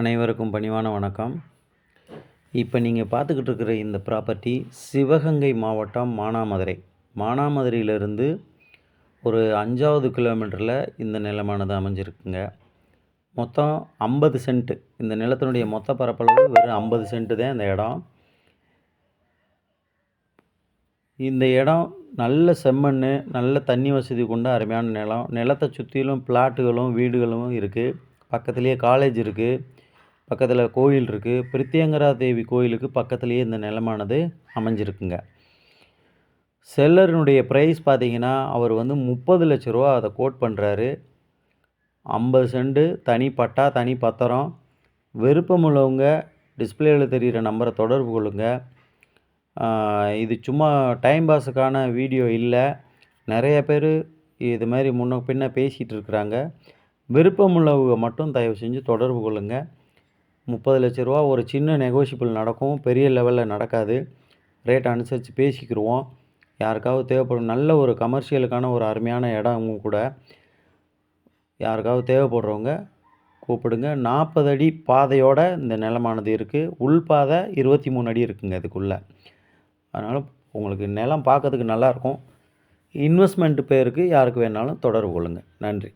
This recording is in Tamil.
அனைவருக்கும் பணிவான வணக்கம். இப்போ நீங்கள் பார்த்துக்கிட்டு இருக்கிற இந்த ப்ராப்பர்ட்டி சிவகங்கை மாவட்டம் மானாமதுரை. மானாமதுரையிலிருந்து ஒரு அஞ்சாவது கிலோமீட்டரில் இந்த நிலமானது அமைஞ்சிருக்குங்க. மொத்தம் ஐம்பது சென்ட்டு இந்த நிலத்தினுடைய மொத்த பரப்பளவு வெறும் ஐம்பது சென்ட்டு தான் இந்த இடம். இந்த இடம் நல்ல செம்மண் நல்ல தண்ணி வசதி கொண்ட அருமையான நிலம். நிலத்தை சுற்றிலும் பிளாட்டுகளும் வீடுகளும் இருக்குது பக்கத்துலேயே காலேஜ் இருக்குது பக்கத்தில் கோயில் இருக்குது பிரித்தியங்கரா தேவி கோயிலுக்கு பக்கத்துலேயே இந்த நிலமானது அமைஞ்சிருக்குங்க. செல்லரினுடைய ப்ரைஸ் பார்த்தீங்கன்னா அவர் வந்து முப்பது லட்ச ரூபா அதை கோட் பண்ணுறாரு ஐம்பது செண்டு தனி பட்டா தனி பத்திரம். விருப்பம் உள்ளவங்க டிஸ்பிளேயில் தெரிகிற நம்பரை தொடர்பு கொள்ளுங்கள் இது சும்மா டைம் பாஸுக்கான வீடியோ இல்லை. நிறைய பேர் இது மாதிரி முன்ன பின்ன பேசிகிட்டு இருக்கிறாங்க. விருப்பம் உள்ளவங்க மட்டும் தயவு செஞ்சு தொடர்பு கொள்ளுங்கள் முப்பது லட்ச ரூபா ஒரு சின்ன நெகோஷியபிள் நடக்கும் பெரிய லெவலில் நடக்காது. ரேட் அனுசரித்து பேசிக்கிடுவோம் யாருக்காவது தேவைப்படும் நல்ல ஒரு கமர்ஷியலுக்கான ஒரு அருமையான இடமும் கூட யாருக்காவது தேவைப்படுறவங்க கூப்பிடுங்க. நாற்பது அடி பாதையோட இந்த நிலமானது இருக்குது உள் பாதை இருபத்தி மூணு அடி இருக்குங்க இதுக்குள்ளே. அதனால் உங்களுக்கு நிலம் பார்க்கறதுக்கு நல்லாயிருக்கும் இன்வெஸ்ட்மெண்ட் பேருக்கு யாருக்கு வேணாலும் தொடர்பு கொள்ளுங்கள் நன்றி.